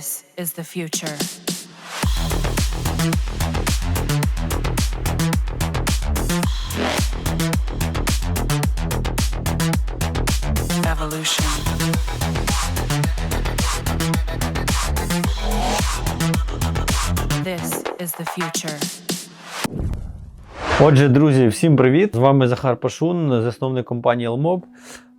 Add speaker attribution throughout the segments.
Speaker 1: This is the future.
Speaker 2: Отже, друзі, всім привіт! З вами Захар Пашун, засновник компанії Elmob.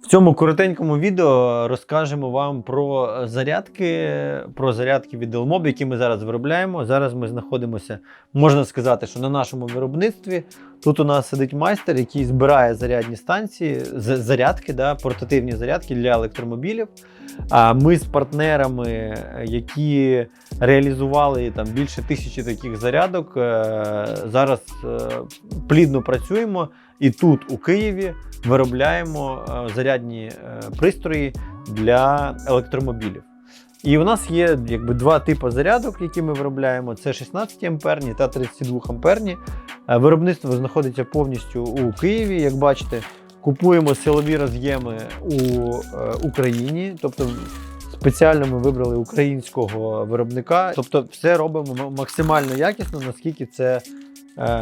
Speaker 2: В цьому коротенькому відео розкажемо вам про зарядки, про зарядки від Elmob, які ми зараз виробляємо. Зараз ми знаходимося, можна сказати, що на нашому виробництві. Тут у нас сидить майстер, який збирає зарядні станції, зарядки, да, портативні зарядки для електромобілів. А ми з партнерами, які реалізували там більше тисячі таких зарядок, е, зараз е, плідно працюємо і тут, у Києві, виробляємо е, зарядні е, пристрої для електромобілів. І у нас є якби два типи зарядок, які ми виробляємо: це 16 амперні та 32 амперні. Е, Виробництво знаходиться повністю у Києві, як бачите. Купуємо силові роз'єми у е, Україні, тобто спеціально ми вибрали українського виробника. Тобто, все робимо максимально якісно, наскільки це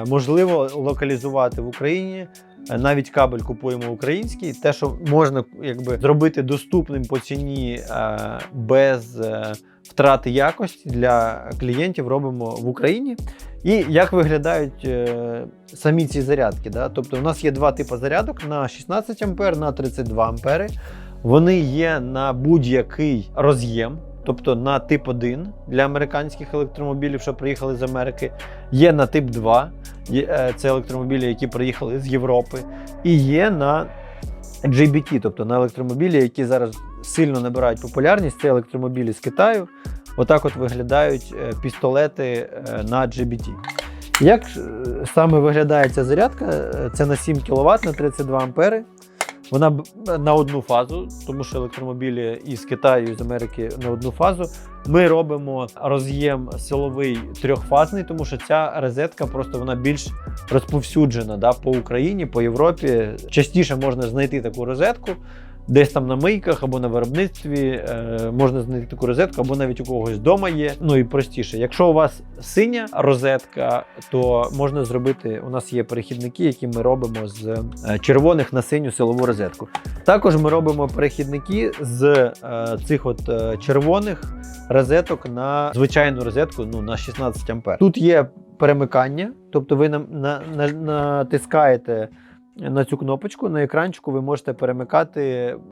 Speaker 2: можливо локалізувати в Україні. Е, Навіть кабель купуємо український. Те, що можна якби зробити доступним по ціні е, без е, втрати якості для клієнтів, робимо в Україні. І як виглядають е, самі ці зарядки? Да? Тобто, у нас є два типи зарядок на 16 ампер, на 32 ампери. Вони є на будь-який роз'єм, тобто на тип 1 для американських електромобілів, що приїхали з Америки. Є на тип 2, е, це електромобілі, які приїхали з Європи, і є на GBT, тобто на електромобілі, які зараз сильно набирають популярність. Це електромобілі з Китаю. Отак от виглядають е, пістолети е, на GBT. Як саме виглядає ця зарядка? Це на 7 кВт, на 32 ампери. Вона на одну фазу, тому що електромобілі із Китаю, і з Америки на одну фазу. Ми робимо роз'єм силовий трьохфазний, тому що ця розетка просто вона більш розповсюджена да, по Україні, по Європі. Частіше можна знайти таку розетку. Десь там на мийках або на виробництві е, можна знайти таку розетку, або навіть у когось вдома є. Ну і простіше. Якщо у вас синя розетка, то можна зробити. У нас є перехідники, які ми робимо з е, червоних на синю силову розетку. Також ми робимо перехідники з е, цих от червоних розеток на звичайну розетку ну, на 16 ампер. Тут є перемикання, тобто ви на, на, на, натискаєте на цю кнопочку на екранчику ви можете перемикати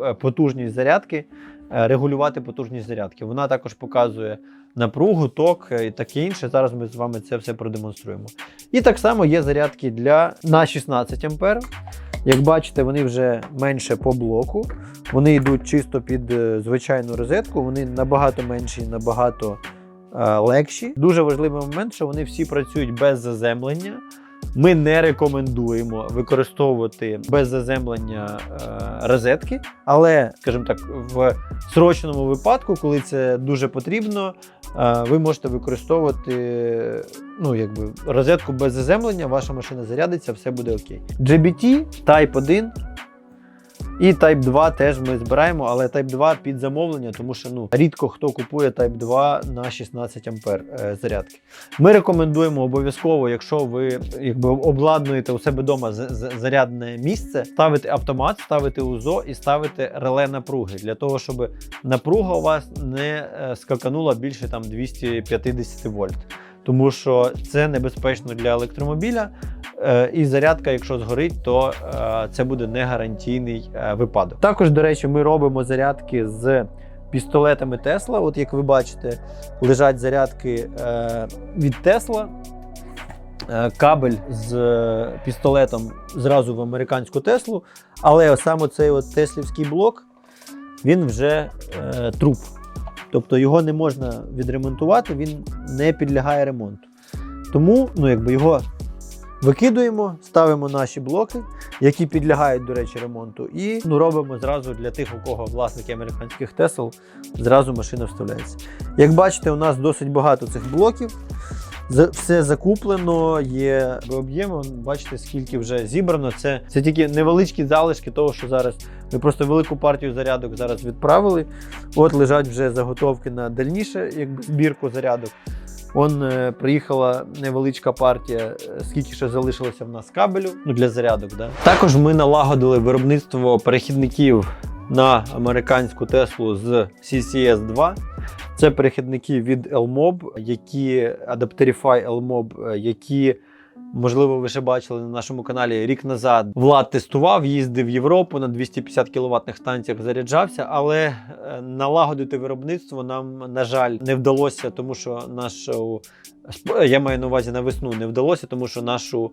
Speaker 2: е, потужність зарядки, е, регулювати потужність зарядки. Вона також показує напругу, ток е, і таке інше. Зараз ми з вами це все продемонструємо. І так само є зарядки для на 16 ампер. Як бачите, вони вже менше по блоку. Вони йдуть чисто під звичайну розетку. Вони набагато менші, набагато легші. Дуже важливий момент, що вони всі працюють без заземлення. Ми не рекомендуємо використовувати без заземлення е, розетки, але, скажімо так, в срочному випадку, коли це дуже потрібно, е, ви можете використовувати ну, якби, розетку без заземлення, ваша машина зарядиться, все буде окей. GBT, Type 1 і Type 2 теж ми збираємо, але Type 2 під замовлення, тому що ну, рідко хто купує Type 2 на 16 ампер е, зарядки. Ми рекомендуємо обов'язково, якщо ви якби обладнуєте у себе вдома зарядне місце, ставити автомат, ставити УЗО і ставити реле напруги для того, щоб напруга у вас не е, скаканула більше там 250 вольт. Тому що це небезпечно для електромобіля, е, і зарядка, якщо згорить, то е, це буде не гарантійний е, випадок. Також, до речі, ми робимо зарядки з пістолетами Тесла. От як ви бачите, лежать зарядки від Тесла. Кабель з пістолетом зразу в американську Теслу, але саме цей от теслівський блок він вже е, труп. Тобто його не можна відремонтувати, він не підлягає ремонту. Тому ну, якби його викидуємо, ставимо наші блоки, які підлягають, до речі, ремонту, і ну, робимо зразу для тих, у кого власники американських Тесл, зразу машина вставляється. Як бачите, у нас досить багато цих блоків. Все закуплено, є об'єм. Бачите, скільки вже зібрано. Це, це тільки невеличкі залишки того, що зараз ми просто велику партію зарядок зараз відправили. От лежать вже заготовки на дальніше, якби збірку зарядок. Он е, приїхала невеличка партія, е, скільки ще залишилося в нас кабелю ну, для зарядок. Да? Також ми налагодили виробництво перехідників на американську Теслу з CCS 2. Це перехідники від Elmob, які Adapterify Elmob, е, які, можливо, ви ще бачили на нашому каналі рік назад. Влад тестував, їздив в Європу на 250 кВт станціях заряджався, але е, налагодити виробництво нам, на жаль, не вдалося, тому що нашу я маю на увазі на весну, не вдалося, тому що нашу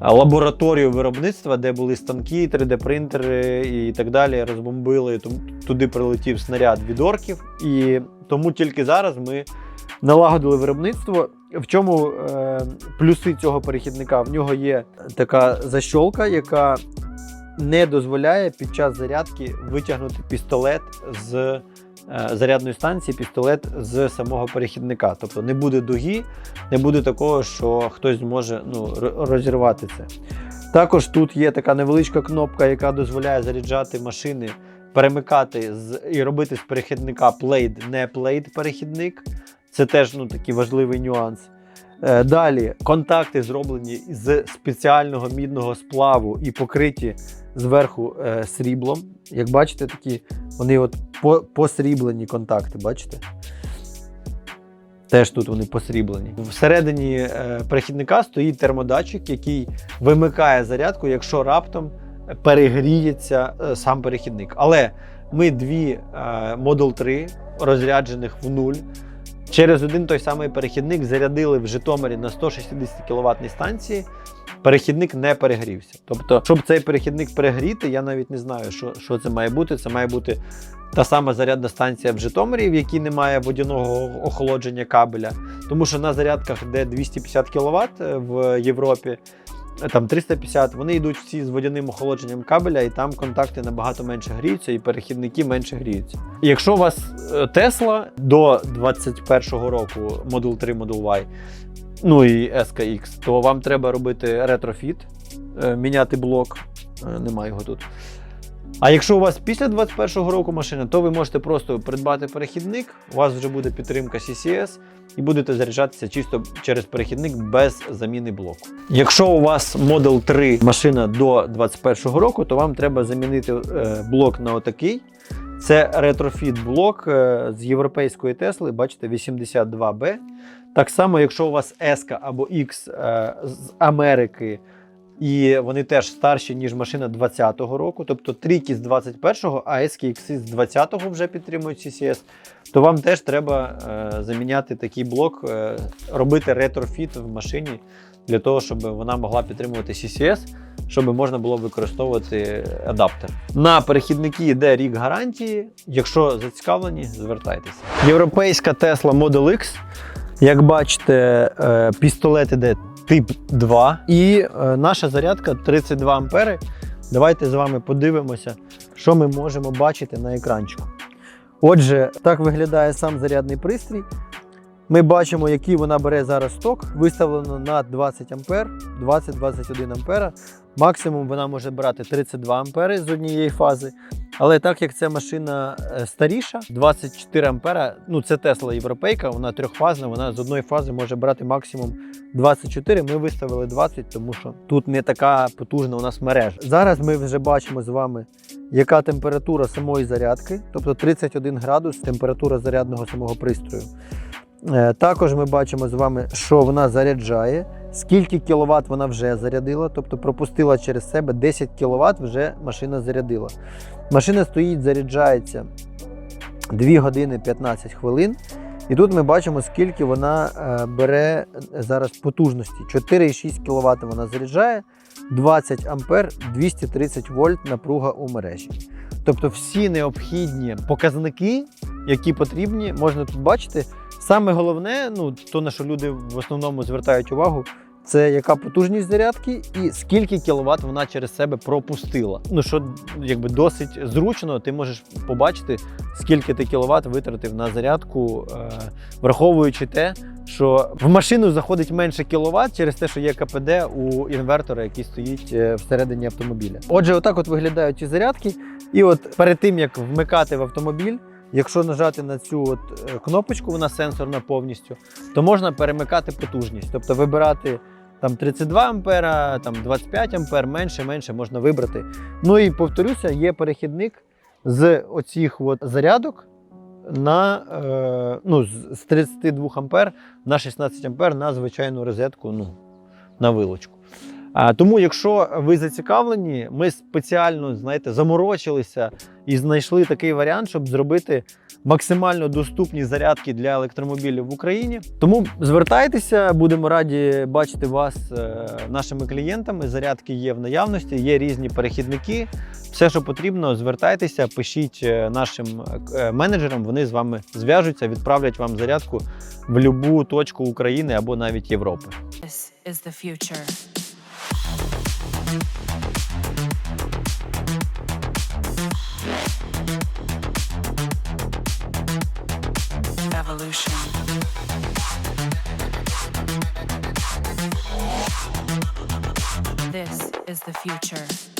Speaker 2: лабораторію виробництва, де були станки, 3D-принтери і так далі, розбомбили. Туди прилетів снаряд від орків. І тому тільки зараз ми налагодили виробництво. В чому е, плюси цього перехідника? В нього є така защолка, яка не дозволяє під час зарядки витягнути пістолет з е, зарядної станції, пістолет з самого перехідника. Тобто не буде дуги, не буде такого, що хтось зможе ну, розірвати це. Також тут є така невеличка кнопка, яка дозволяє заряджати машини, перемикати з, і робити з перехідника плейд, не плейд перехідник. Це теж ну, такий важливий нюанс. Е, Далі контакти зроблені з спеціального мідного сплаву і покриті зверху е, сріблом. Як бачите, такі вони от по, посріблені контакти, бачите? Теж тут вони посріблені. Всередині е, перехідника стоїть термодатчик, який вимикає зарядку, якщо раптом перегріється е, сам перехідник. Але ми дві е, Model 3 розряджених в нуль. Через один той самий перехідник зарядили в Житомирі на 160 кВт станції. Перехідник не перегрівся. Тобто, щоб цей перехідник перегріти, я навіть не знаю, що, що це має бути. Це має бути та сама зарядна станція в Житомирі, в якій немає водяного охолодження кабеля. Тому що на зарядках, де 250 кВт в Європі, е, там 350, вони йдуть всі з водяним охолодженням кабеля, і там контакти набагато менше гріються, і перехідники менше гріються. Якщо у вас е, Тесла до 21-го року Model 3 Model Y, ну і SKX, то вам треба робити ретрофіт, е, міняти блок. Е, Немає його тут. А якщо у вас після 21-го року машина, то ви можете просто придбати перехідник, у вас вже буде підтримка CCS і будете заряджатися чисто через перехідник без заміни блоку. Якщо у вас Model 3 машина до 21-го року, то вам треба замінити е, блок на отакий. Це ретрофіт блок з європейської Тесли, бачите, 82B. Так само, якщо у вас S або X е, з Америки, і вони теж старші, ніж машина 20-го року, тобто трійки з 21-го, а S X з 20-го вже підтримують CCS, то вам теж треба е, заміняти такий блок, е, робити ретрофіт в машині для того, щоб вона могла підтримувати CCS, щоб можна було використовувати адаптер. На перехідники йде рік гарантії. Якщо зацікавлені, звертайтеся. Європейська Tesla Model X. Як бачите, е, пістолет іде тип 2 і е, наша зарядка 32 ампери. Давайте з вами подивимося, що ми можемо бачити на екранчику. Отже, так виглядає сам зарядний пристрій. Ми бачимо, який вона бере зараз ток. Виставлено на 20 ампер, 20-21 ампера. Максимум вона може брати 32 ампери з однієї фази. Але так як ця машина е, старіша, 24 ампера, ну це Тесла європейка, вона трьохфазна, вона з одної фази може брати максимум 24. Ми виставили 20, тому що тут не така потужна у нас мережа. Зараз ми вже бачимо з вами, яка температура самої зарядки, тобто 31 градус температура зарядного самого пристрою. Е, Також ми бачимо з вами, що вона заряджає, скільки кіловат вона вже зарядила, тобто пропустила через себе 10 кВт вже машина зарядила. Машина стоїть, заряджається 2 години 15 хвилин. І тут ми бачимо, скільки вона е, бере зараз потужності. 4,6 кВт вона заряджає, 20 ампер, 230 вольт напруга у мережі. Тобто всі необхідні показники, які потрібні, можна тут бачити. Саме головне, ну то на що люди в основному звертають увагу, це яка потужність зарядки і скільки кіловат вона через себе пропустила. Ну що якби досить зручно, ти можеш побачити, скільки ти кіловат витратив на зарядку, е, враховуючи те, що в машину заходить менше кіловат через те, що є КПД у інвертора, який стоїть е, всередині автомобіля. Отже, отак от виглядають ці зарядки. І от перед тим як вмикати в автомобіль, якщо нажати на цю от е, кнопочку, вона сенсорна повністю, то можна перемикати потужність, тобто вибирати. Там 32 ампера, там 25 ампер, менше, менше можна вибрати. Ну і повторюся, є перехідник з оцих от зарядок на е, ну, з з 32 ампер на 16 ампер на звичайну розетку, ну, на вилочку. Тому, якщо ви зацікавлені, ми спеціально знаєте, заморочилися і знайшли такий варіант, щоб зробити максимально доступні зарядки для електромобілів в Україні. Тому звертайтеся, будемо раді бачити вас е, нашими клієнтами. Зарядки є в наявності, є різні перехідники. Все, що потрібно, звертайтеся, пишіть е, нашим е, менеджерам. Вони з вами зв'яжуться, відправлять вам зарядку в будь-яку точку України або навіть Європи.
Speaker 1: This is the future. This is the future.